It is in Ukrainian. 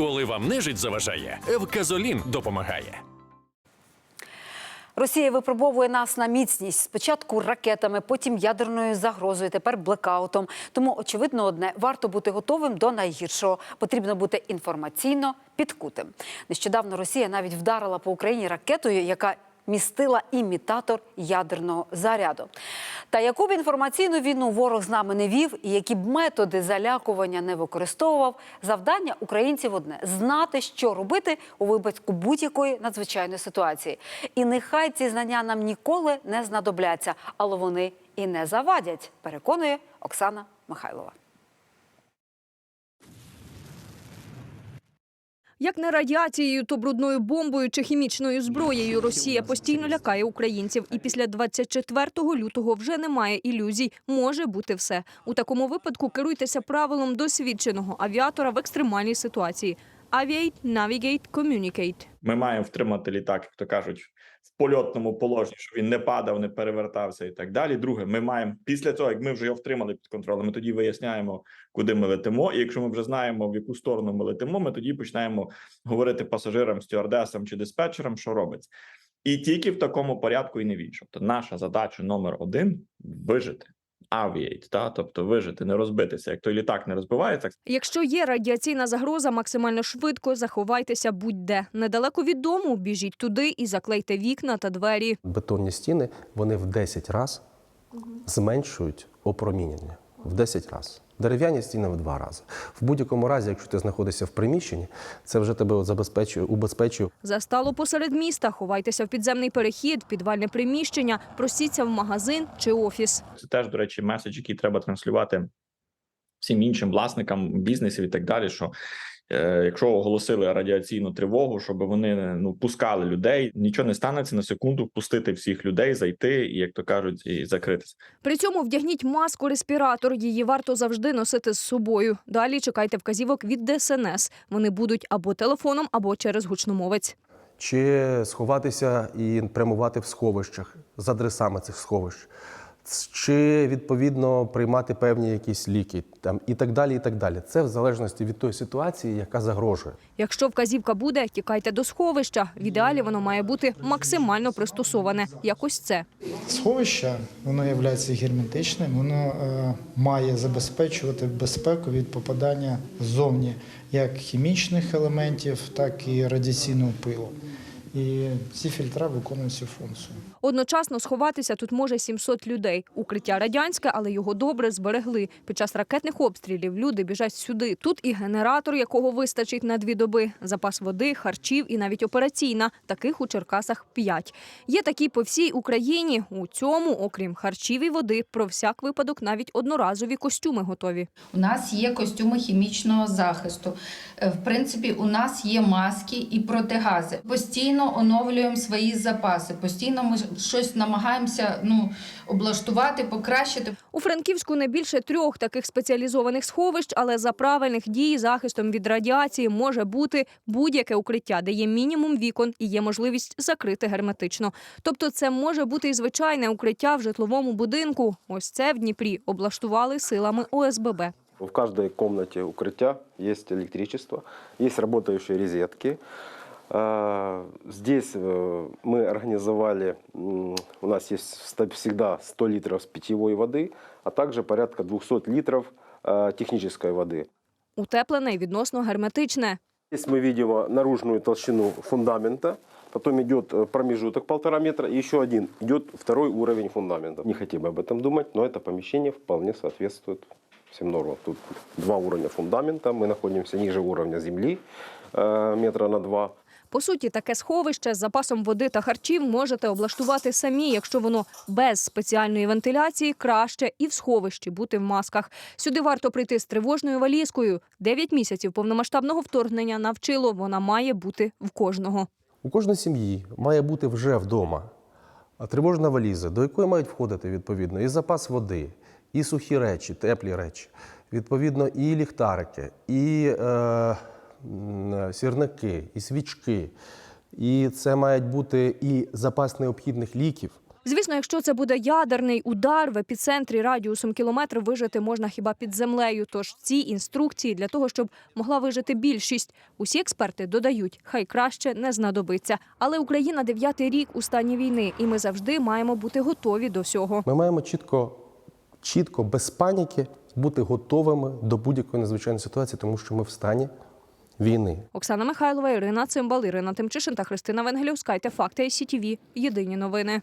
Коли вам нежить заважає, Евказолін допомагає. Росія випробовує нас на міцність спочатку ракетами, потім ядерною загрозою, тепер блекаутом. Тому очевидно, одне варто бути готовим до найгіршого. Потрібно бути інформаційно підкутим. Нещодавно Росія навіть вдарила по Україні ракетою, яка містила імітатор ядерного заряду. Та яку б інформаційну війну ворог з нами не вів, і які б методи залякування не використовував, завдання українців одне знати, що робити у випадку будь-якої надзвичайної ситуації. І нехай ці знання нам ніколи не знадобляться, але вони і не завадять, переконує Оксана Михайлова. Як не радіацією, то брудною бомбою чи хімічною зброєю Росія постійно лякає українців. І після 24 лютого вже немає ілюзій. Може бути все. У такому випадку керуйтеся правилом досвідченого авіатора в екстремальній ситуації. Aviate, navigate, communicate. Ми маємо втримати літак, як то кажуть, в польотному положенні, щоб він не падав, не перевертався і так далі. Друге, ми маємо після того, як ми вже його втримали під контролем, ми тоді виясняємо, куди ми летимо. І якщо ми вже знаємо, в яку сторону ми летимо, ми тоді починаємо говорити пасажирам, стюардесам чи диспетчерам, що робиться. І тільки в такому порядку і не в іншому. Тобто наша задача номер один вижити. Авієть, та тобто вижити, не розбитися. Як той літак не розбивається, Якщо є радіаційна загроза, максимально швидко заховайтеся будь-де. Недалеко від дому біжіть туди і заклейте вікна та двері. бетонні стіни вони в 10 разів зменшують опромінення. В 10 разів. Дерев'яні стіни в два рази. В будь-якому разі, якщо ти знаходишся в приміщенні, це вже тебе забезпечує, убезпечує Застало посеред міста, ховайтеся в підземний перехід, підвальне приміщення, просіться в магазин чи офіс. Це теж, до речі, меседж, який треба транслювати всім іншим власникам бізнесів і так далі. Що якщо оголосили радіаційну тривогу, щоб вони ну пускали людей, нічого не станеться на секунду впустити всіх людей, зайти і, як то кажуть, і закритися. При цьому вдягніть маску респіратор. Її варто завжди носити з собою. Далі чекайте вказівок від ДСНС. Вони будуть або телефоном, або через гучномовець. чи сховатися і прямувати в сховищах з адресами цих сховищ, чи відповідно приймати певні якісь ліки, там і так далі. І так далі. Це в залежності від тої ситуації, яка загрожує. Якщо вказівка буде, тікайте до сховища. В ідеалі воно має бути максимально пристосоване. Якось це. Сховище воно є герметичним, воно е, має забезпечувати безпеку від попадання ззовні як хімічних елементів, так і радіаційного пилу. І ці фільтра виконують цю функцію. Одночасно сховатися тут може 700 людей. Укриття радянське, але його добре зберегли. Під час ракетних обстрілів люди біжать сюди. Тут і генератор, якого вистачить на дві доби, запас води, харчів і навіть операційна. Таких у Черкасах п'ять. Є такі по всій Україні. У цьому, окрім харчів і води, про всяк випадок навіть одноразові костюми готові. У нас є костюми хімічного захисту. Е, В принципі, у нас є маски і протигази. Постійно оновлюємо свої запаси. Постійно ми щось намагаємося ну, облаштувати, покращити. У Франківську не більше трьох таких спеціалізованих сховищ, але за правильних дій захистом від радіації може бути будь-яке укриття, де є мінімум вікон і є можливість закрити герметично. Тобто, це може бути і звичайне укриття в житловому будинку. Ось це в Дніпрі облаштували силами ОСББ. В каждой комнате укрытия есть электричество, есть работающие розетки. А, Здесь э, мы организовали, м, у нас есть ста- всегда 100 литров с питьевой воды, а также порядка 200 литров э, технической воды. Утеплене і відносно герметичне. Здесь мы видим э, наружную толщину фундамента, потом идет э, промежуток полтора метра, и еще один идет второй уровень фундамента. Не хотим об этом думать, но это помещение вполне соответствует всем нормам. Тут два уровня фундамента, мы находимся ниже уровня земли, э, метра на два. По суті, таке сховище з запасом води та харчів можете облаштувати самі, якщо воно без спеціальної вентиляції, краще і в сховищі бути в масках. Сюди варто прийти з тривожною валізкою. Дев'ять місяців повномасштабного вторгнення навчило, вона має бути в кожного. У кожної сім'ї має бути вже вдома тривожна валіза, до якої мають входити відповідно і запас води, і сухі речі, теплі речі, відповідно, і ліхтарики, і е, сірники, і свічки. І це мають бути і запас необхідних ліків. Звісно, якщо це буде ядерний удар в епіцентрі радіусом кілометр, вижити можна хіба під землею. Тож ці інструкції для того, щоб могла вижити більшість. Усі експерти додають, хай краще не знадобиться. Але Україна дев'ятий рік у стані війни, і ми завжди маємо бути готові до всього. Ми маємо чітко, чітко, без паніки бути готовими до будь-якої надзвичайної ситуації, тому що ми в стані війни. Оксана Михайлова, Ірина Цимбал, Ірина Тимчишин та Христина Венгелівська. Факти ICTV. Єдині новини.